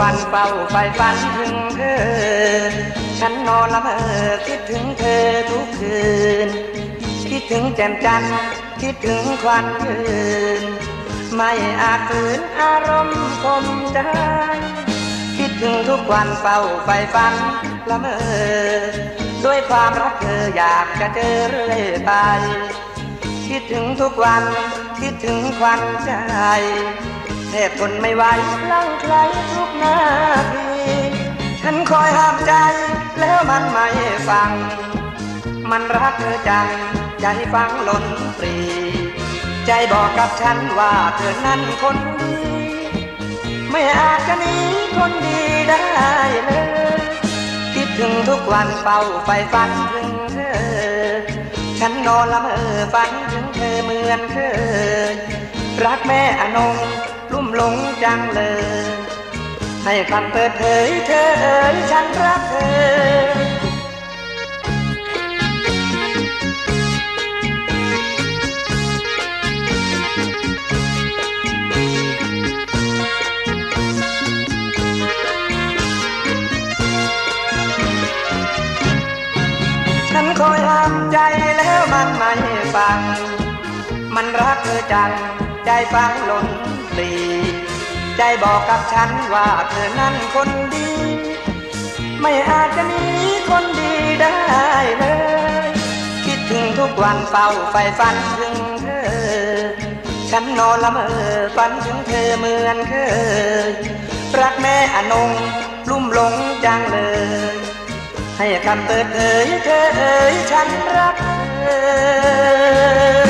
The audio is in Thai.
วันเฝ้าไฟฝันถึงเธอ ฉันนอนละเมอคิดถึงเธอทุกคืน คิดถึงแจ่มจันทร์คิดถึงควันคืน ไม่อาจฝืนอารมณ์คมใจคิดถึงทุกวันเฝ้าไฟฝันละเมอ ด้วยความรักเธออยากจะเจอเรื่อยไป คิดถึงทุกวันคิดถึงควันใจ แทบทนไม่ไหวลั่งไคล้ทุกนาทีฉันคอยห้ามใจแล้วมันไม่ฟัง มันรักเธอจังใจฟังหล่นปรี ใจบอกกับฉันว่าเธอนั้นคนดีไม่อาจจะหนีคนดีได้เลยคิดถึงทุกวันเฝ้าไฟฝันถึงเธอ ฉันนอนละเมอฝันถึงเธอเหมือนเคยรักแม่อนง หลงจังเลย ให้คำเปิดเผยเธอเอ๋ยฉันรักเธอฉันคอยห้ามใจแล้วมันไม่ฟัง มันรักเธอจัง ใจฟังหล่น ลีใจบอกกับฉันว่าเธอนั้นคนดี ไม่อาจจะหนีคนดีได้เลย คิดถึงทุกวันเฝ้าไฟฝันถึงเธอ ฉันนอนละเมอฝันถึงเธอเหมือนเคย รักแม่อนงลุ่มหลงจังเลย ให้คำเปิดเผยเธอเอ๋ยฉันรักเธอ